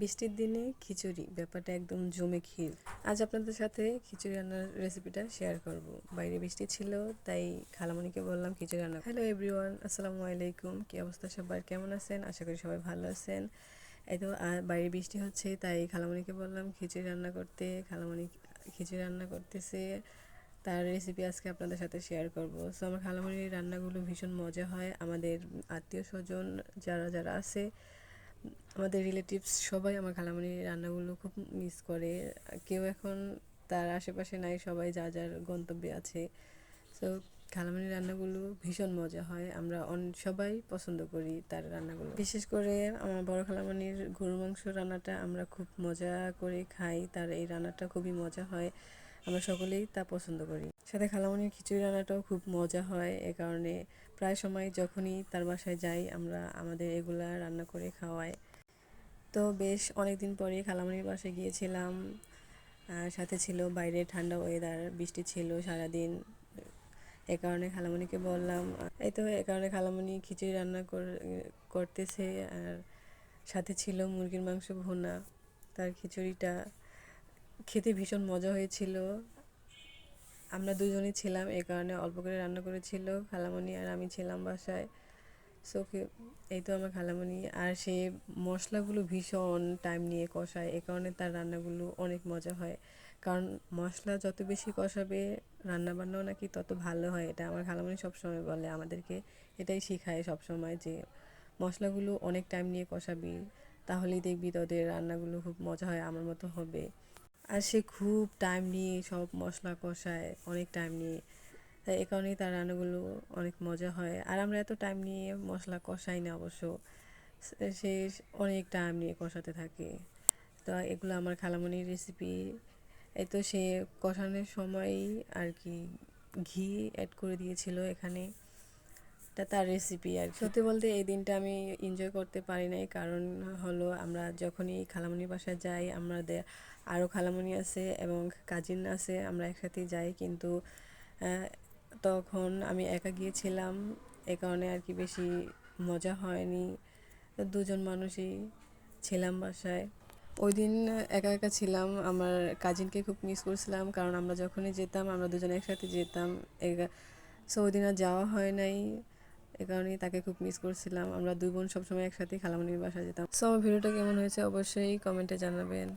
বৃষ্টির দিনে খিচুড়ি, ব্যাপারটা একদম জমে ক্ষীর। আজ আপনাদের সাথে খিচুড়ি রান্নার রেসিপিটা শেয়ার করব। বাইরে বৃষ্টি ছিল, তাই খালামণিকে বললাম খিচুড়ি রান্না হ্যালো এভরিওয়ান আসসালামু আলাইকুম। কী অবস্থা সবার? কেমন আছেন? আশা করি সবাই ভালো আছেন। এই তো বাইরে বৃষ্টি হচ্ছে, তাই খালামণিকে বললাম খিচুড়ি রান্না করতে। খালামণি খিচুড়ি রান্না করতেছে। তার রেসিপি আজকে আপনাদের সাথে শেয়ার করব। সো আমার খালামণির রান্নাগুলো ভীষণ মজা হয়। আমাদের আত্মীয় স্বজন যারা যারা আছে আমাদের রিলেটিভস সবাই আমার খালামণির রান্নাগুলো খুব মিস করে। কেউ এখন তার আশেপাশে নাই, সবাই যা যার গন্তব্যে আছে। সো খালামণির রান্নাগুলো ভীষণ মজা হয়। আমরা অন- সবাই পছন্দ করি তার রান্নাগুলো। বিশেষ করে আমার বড় খালামণির গরু মাংস রান্নাটা আমরা খুব মজা করে খাই। তার এই রান্নাটা খুবই মজা হয়। আমরা সকলেই তা পছন্দ করি। সাথে খালামণির খিচুড়ি রান্নাটাও খুব মজা হয় এ কারণে প্রায় সময় যখনই তার বাসায় যাই আমরা আমাদের এগুলা রান্না করে খাওয়াই। তো বেশ অনেক দিন পরে খালামণির বাসায় গিয়েছিলাম, আর সাথে ছিল বাইরে ঠান্ডা ওয়েদার বৃষ্টি ছিল সারাদিন, এ কারণে খালামণিকে বললাম, এই তো এ কারণে খালামণি খিচুড়ি রান্না কর- করতেছে, আর সাথে ছিল মুরগির মাংস ভুনা, তার খিচুড়িটা খেতে ভীষণ মজা হয়েছিল আমরা দুজনেই ছিলাম, এই কারণে অল্প করে রান্না করেছিল খালামণি আর আমি ছিলাম বাসায়। সো এই তো আমার খালামণি। আর সে মশলাগুলো ভীষণ টাইম নিয়ে কষায় এ কারণে তার রান্নাগুলো অনেক মজা হয়। কারণ মশলা যত বেশি কষাবে রান্না বান্নাও নাকি তত ভালো হয়। এটা আমার খালামণি সবসময় বলে, আমাদেরকে এটাই শেখায় সবসময় যে মশলাগুলো অনেক টাইম নিয়ে কষাবি, তাহলেই দেখবি তোদের রান্নাগুলো খুব মজা হয়, আমার মতো হবে। আর সে খুব টাইম নিয়ে সব মশলা কষায়, অনেক টাইম নিয়ে। তাই এ কারণেই তার রান্নাগুলো অনেক মজা হয়। আর আমরা এত টাইম নিয়ে মশলা কষাই না অবশ্য। সে অনেক টাইম নিয়ে কষাতে থাকে। তো এগুলো আমার খালামণির রেসিপি এই তো সে কষানোর সময়ই আর কি ঘি অ্যাড করে দিয়েছিল এখানে। এটা তার রেসিপি আর সত্যি বলতে এই দিনটা আমি এনজয় করতে পারি নাই। কারণ হলো আমরা যখনই খালামণির বাসায় যাই, আমাদের আরও খালামণি আছে এবং কাজিন আছে, আমরা একসাথে যাই। কিন্তু তখন আমি একা গিয়েছিলাম। এ কারণে আর কি বেশি মজা হয়নি। দুজন মানুষই ছিলাম বাসায়। ওই দিন একা একা ছিলাম। আমার কাজিনকে খুব মিস করছিলাম। কারণ আমরা যখনই যেতাম, আমরা দুজনে একসাথে যেতাম। সো ওই দিন আর যাওয়া হয় নাই। এ কারণেই তাকে খুব মিস করছিলাম। আমরা দুই বোন সবসময় একসাথেই খালামনির বাসায় যেতাম। সো ভিডিওটা কেমন হয়েছে অবশ্যই কমেন্টে জানাবেন।